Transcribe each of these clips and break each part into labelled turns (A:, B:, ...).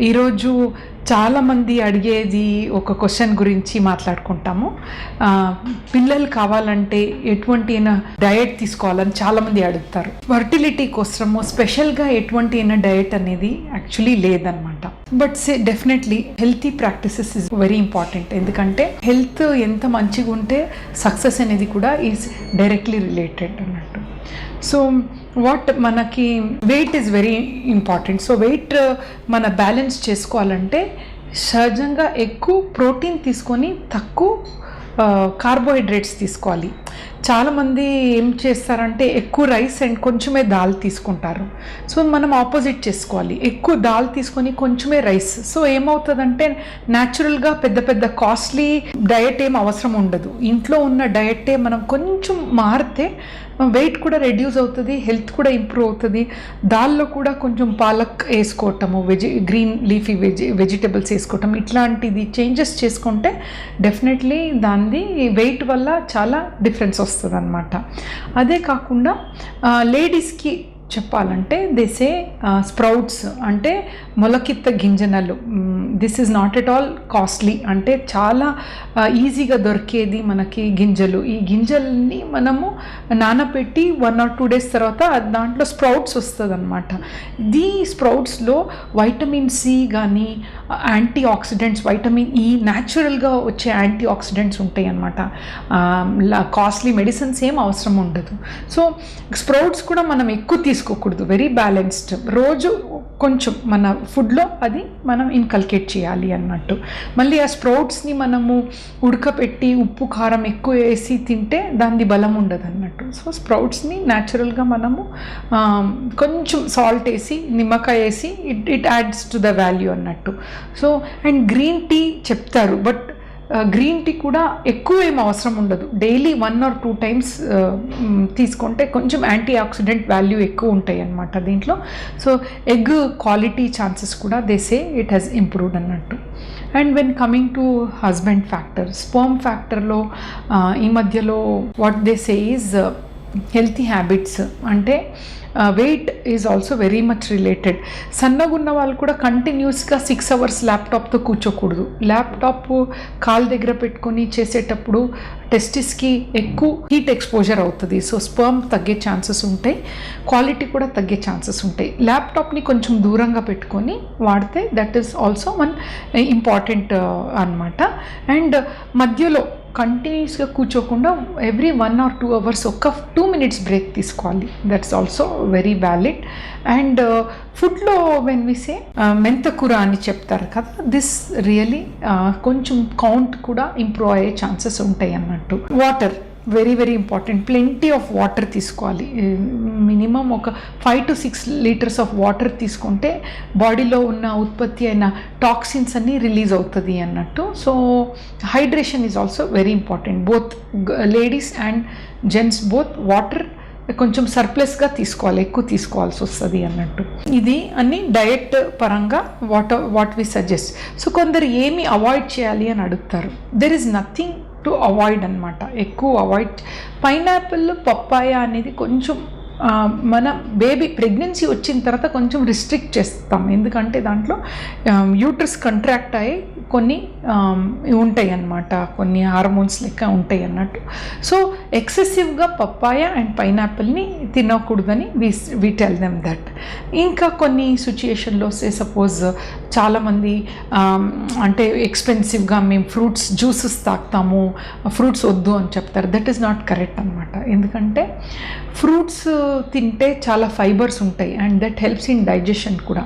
A: ఈరోజు చాలామంది అడిగేది ఒక క్వశ్చన్ గురించి మాట్లాడుకుంటాము. పిల్లలు కావాలంటే ఎటువంటి అయినా డయట్ తీసుకోవాలని చాలామంది అడుగుతారు. ఫర్టిలిటీ కోసము స్పెషల్గా ఎటువంటి అయినా డయట్ అనేది యాక్చువల్లీ లేదనమాట but say definitely healthy practices is very important ఎందుకంటే హెల్త్ ఎంత మంచిగా ఉంటే సక్సెస్ అనేది కూడా ఈజ్ డైరెక్ట్లీ రిలేటెడ్ అన్నట్టు. సో వాట్ మనకి weight is very important so weight మన బ్యాలెన్స్ చేసుకోవాలంటే సహజంగా ఎక్కువ ప్రోటీన్ తీసుకొని తక్కువ కార్బోహైడ్రేట్స్ తీసుకోవాలి. చాలామంది ఏం చేస్తారంటే ఎక్కువ రైస్ అండ్ కొంచెమే దాల్ తీసుకుంటారు. సో మనం ఆపోజిట్ చేసుకోవాలి. ఎక్కువ దాల్ తీసుకొని కొంచెమే రైస్ సో ఏమవుతుందంటే న్యాచురల్గా పెద్ద పెద్ద కాస్ట్లీ డయట్ ఏం అవసరం ఉండదు. ఇంట్లో ఉన్న డయటే మనం కొంచెం మారితే వెయిట్ కూడా రెడ్యూస్ అవుతుంది హెల్త్ కూడా ఇంప్రూవ్ అవుతుంది. దాల్లో కూడా కొంచెం palak వేసుకోవటము veg green leafy veg vegetables వేసుకోవటం ఇట్లాంటిది చేంజెస్ చేసుకుంటే డెఫినెట్లీ దాన్ని వెయిట్ వల్ల చాలా డిఫరెన్స్ వస్తుంది అనమాట అదే కాకుండా లేడీస్కి చెప్పాలంటే దేసే స్ప్రౌట్స్ uh, అంటే మొలకెత్త గింజనలు. This is not at all costly అంటే చాలా uh, ఈజీగా దొరికేది మనకి గింజలు. ఈ గింజల్ని మనము నానబెట్టి వన్ ఆర్ టూ డేస్ తర్వాత దాంట్లో స్ప్రౌట్స్ వస్తుంది అనమాట దీ స్ప్రౌట్స్లో వైటమిన్ సి కానీ యాంటీ ఆక్సిడెంట్స్ వైటమిన్ ఈ న్యాచురల్గా వచ్చే యాంటీ ఆక్సిడెంట్స్ ఉంటాయి అనమాట కాస్ట్లీ మెడిసిన్స్ ఏం అవసరం ఉండదు. సో స్ప్రౌట్స్ కూడా మనం ఎక్కువ తీసుకోకూడదు. వెరీ బ్యాలెన్స్డ్ రోజు కొంచెం మన ఫుడ్లో అది మనం ఇన్కల్కేట్ చేయాలి అన్నట్టు. మళ్ళీ ఆ స్ప్రౌట్స్ని మనము ఉడకపెట్టి ఉప్పు కారం ఎక్కువ వేసి తింటే దాని బలం ఉండదు అన్నట్టు. సో స్ప్రౌట్స్ని న్యాచురల్గా మనము కొంచెం సాల్ట్ వేసి నిమ్మకాయ వేసి it it adds to the value అన్నట్టు. సో అండ్ గ్రీన్ టీ చెప్తారు. బట్ గ్రీన్ టీ కూడా ఎక్కువ ఏం అవసరం ఉండదు. Daily one or two times తీసుకుంటే కొంచెం యాంటీ ఆక్సిడెంట్ వాల్యూ ఎక్కువ ఉంటాయి అన్నమాట దీంట్లో. సో ఎగ్ క్వాలిటీ ఛాన్సెస్ కూడా దేసే ఇట్ హ్యాస్ ఇంప్రూవ్డ్ అన్నట్టు. And when coming to husband factor sperm ఫ్యాక్టర్లో ఈ మధ్యలో what they say is healthy habits అంటే weight is also very much related సన్నగా ఉన్న వాళ్ళు కూడా కంటిన్యూస్గా సిక్స్ అవర్స్ ల్యాప్టాప్తో కూర్చోకూడదు. ల్యాప్టాప్ కాల్ దగ్గర పెట్టుకొని చేసేటప్పుడు టెస్టిస్కి ఎక్కువ హీట్ ఎక్స్పోజర్ అవుతుంది. సో స్పర్మ్ తగ్గే ఛాన్సెస్ ఉంటాయి. క్వాలిటీ కూడా తగ్గే ఛాన్సెస్ ఉంటాయి. ల్యాప్టాప్ని కొంచెం దూరంగా పెట్టుకొని వాడితే that is also one important అనమాట అండ్ మధ్యలో కంటిన్యూస్గా కూర్చోకుండా every one or two hours ఒక టూ మినిట్స్ బ్రేక్ తీసుకోవాలి. That's also very valid and ఫుడ్లో వెన్ వి సే మెంతకూర అని చెప్తారు కదా దిస్ రియలీ uh, కొంచెం కౌంట్ కూడా ఇంప్రూవ్ అయ్యే ఛాన్సెస్ ఉంటాయి అన్నట్టు water very very important plenty of water తీసుకోవాలి. మినిమం ఒక five to six litres of water తీసుకుంటే బాడీలో ఉన్న ఉత్పత్తి అయిన టాక్సిన్స్ అన్నీ రిలీజ్ అవుతుంది అన్నట్టు. So hydration is also very important both ladies and gents both water కొంచెం సర్ప్లస్గా తీసుకోవాలి ఎక్కువ తీసుకోవాల్సి వస్తుంది అన్నట్టు. ఇది అన్ని డయట్ పరంగా what what we suggest so కొందరు ఏమి అవాయిడ్ చేయాలి అని అడుగుతారు. There is nothing to avoid అనమాట ఎక్కువ అవాయిడ్ పైనాపిల్ పప్పాయ అనేది కొంచెం మన బేబీ ప్రెగ్నెన్సీ వచ్చిన తర్వాత కొంచెం రిస్ట్రిక్ట్ చేస్తాం. ఎందుకంటే దాంట్లో యూట్రస్ కంట్రాక్ట్ అయ్యి కొన్ని ఉంటాయి అన్నమాట కొన్ని హార్మోన్స్ లెక్క ఉంటాయి అన్నట్టు సో ఎక్సెసివ్గా పప్పాయ అండ్ పైనాపిల్ని తినకూడదని we we tell them that. ఇంకా కొన్ని సిచ్యుయేషన్లో సే సపోజ్ చాలామంది అంటే ఎక్స్పెన్సివ్గా మేము ఫ్రూట్స్ జ్యూసెస్ తాగుతాము ఫ్రూట్స్ వద్దు అని చెప్తారు. దట్ ఈస్ నాట్ కరెక్ట్ అనమాట ఎందుకంటే ఫ్రూట్స్ తింటే చాలా ఫైబర్స్ ఉంటాయి and that helps in digestion కూడా.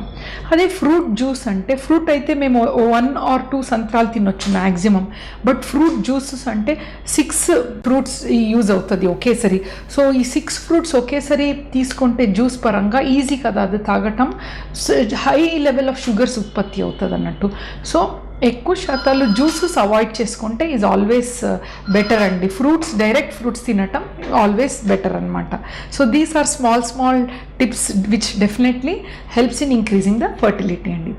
A: అదే ఫ్రూట్ జ్యూస్ అంటే ఫ్రూట్ అయితే మేము వన్ ఆర్ టూ సంత్రాలు తినొచ్చు మ్యాక్సిమం బట్ ఫ్రూట్ జ్యూసెస్ అంటే సిక్స్ ఫ్రూట్స్ యూజ్ అవుతుంది ఒకేసారి. సో ఈ సిక్స్ ఫ్రూట్స్ ఒకేసారి తీసుకుంటే జ్యూస్ పరంగా ఈజీ కదా అది తాగటం. హై లెవెల్ ఆఫ్ షుగర్స్ ఉత్పత్తి అవుతుంది అన్నట్టు సో ఎక్కువ శాతాలు జ్యూసెస్ అవాయిడ్ చేసుకుంటే ఈజ్ ఆల్వేస్ బెటర్ అండి. ఫ్రూట్స్ డైరెక్ట్ ఫ్రూట్స్ తినటం ఆల్వేస్ బెటర్ అనమాట so these are small small tips which definitely helps in increasing the fertility అండి.